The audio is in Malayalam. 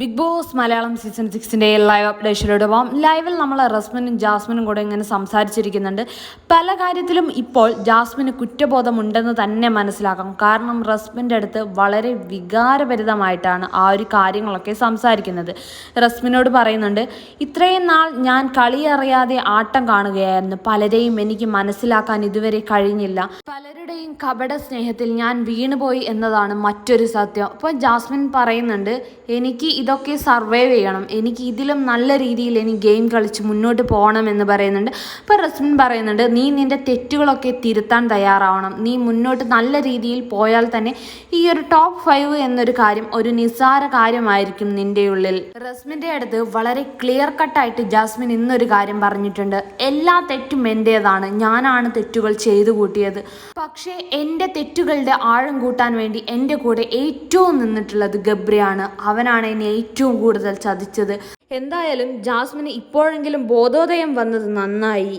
ബിഗ് ബോസ് മലയാളം സീസൺ സിക്സിന്റെ ലൈവ് അപ്ഡേഷനോട് പോകാം ലൈവിൽ നമ്മൾ റസ്മിനും ജാസ്മിനും കൂടെ ഇങ്ങനെ സംസാരിച്ചിരിക്കുന്നുണ്ട്. പല കാര്യത്തിലും ഇപ്പോൾ ജാസ്മിന് കുറ്റബോധമുണ്ടെന്ന് തന്നെ മനസ്സിലാക്കാം. കാരണം റസ്മിന്റെ അടുത്ത് വളരെ വികാരഭരിതമായിട്ടാണ് ആ ഒരു കാര്യങ്ങളൊക്കെ സംസാരിക്കുന്നത്. റസ്മിനോട് പറയുന്നുണ്ട് ഇത്രയും നാൾ ഞാൻ കളിയറിയാതെ ആട്ടം കാണുകയായിരുന്നു. പലരെയും എനിക്ക് മനസ്സിലാക്കാൻ ഇതുവരെ കഴിഞ്ഞില്ല. പലരുടെയും കപട സ്നേഹത്തിൽ ഞാൻ വീണുപോയി എന്നതാണ് മറ്റൊരു സത്യം. അപ്പോൾ ജാസ്മിൻ പറയുന്നുണ്ട് എനിക്ക് ഇതൊക്കെ സർവൈവ് ചെയ്യണം. എനിക്ക് ഇതിലും നല്ല രീതിയിൽ എനിക്ക് ഗെയിം കളിച്ച് മുന്നോട്ട് പോകണം എന്ന് പറയുന്നുണ്ട്. അപ്പോൾ റസ്മിൻ പറയുന്നുണ്ട് നീ നിന്റെ തെറ്റുകളൊക്കെ തിരുത്താൻ തയ്യാറാവണം. നീ മുന്നോട്ട് നല്ല രീതിയിൽ പോയാൽ തന്നെ ഈ ഒരു ടോപ്പ് ഫൈവ് എന്നൊരു കാര്യം ഒരു നിസ്സാര കാര്യമായിരിക്കും നിന്റെ ഉള്ളിൽ. റസ്മിന്റെ അടുത്ത് വളരെ ക്ലിയർ കട്ടായിട്ട് ജാസ്മിൻ ഇന്നൊരു കാര്യം പറഞ്ഞിട്ടുണ്ട്. എല്ലാ തെറ്റും എന്റേതാണ് ഞാനാണ് തെറ്റുകൾ ചെയ്തു കൂട്ടിയത്. പക്ഷേ എന്റെ തെറ്റുകളുടെ ആഴം കൂട്ടാൻ വേണ്ടി എന്റെ കൂടെ ഏറ്റവും നിന്നിട്ടുള്ളത് ഗബ്രിയാണ്. അവനാണ് എന്നെ ഏറ്റവും കൂടുതൽ ചതിച്ചത്. എന്തായാലും ജാസ്മിന് ഇപ്പോഴെങ്കിലും ബോധോദയം വന്നത് നന്നായി.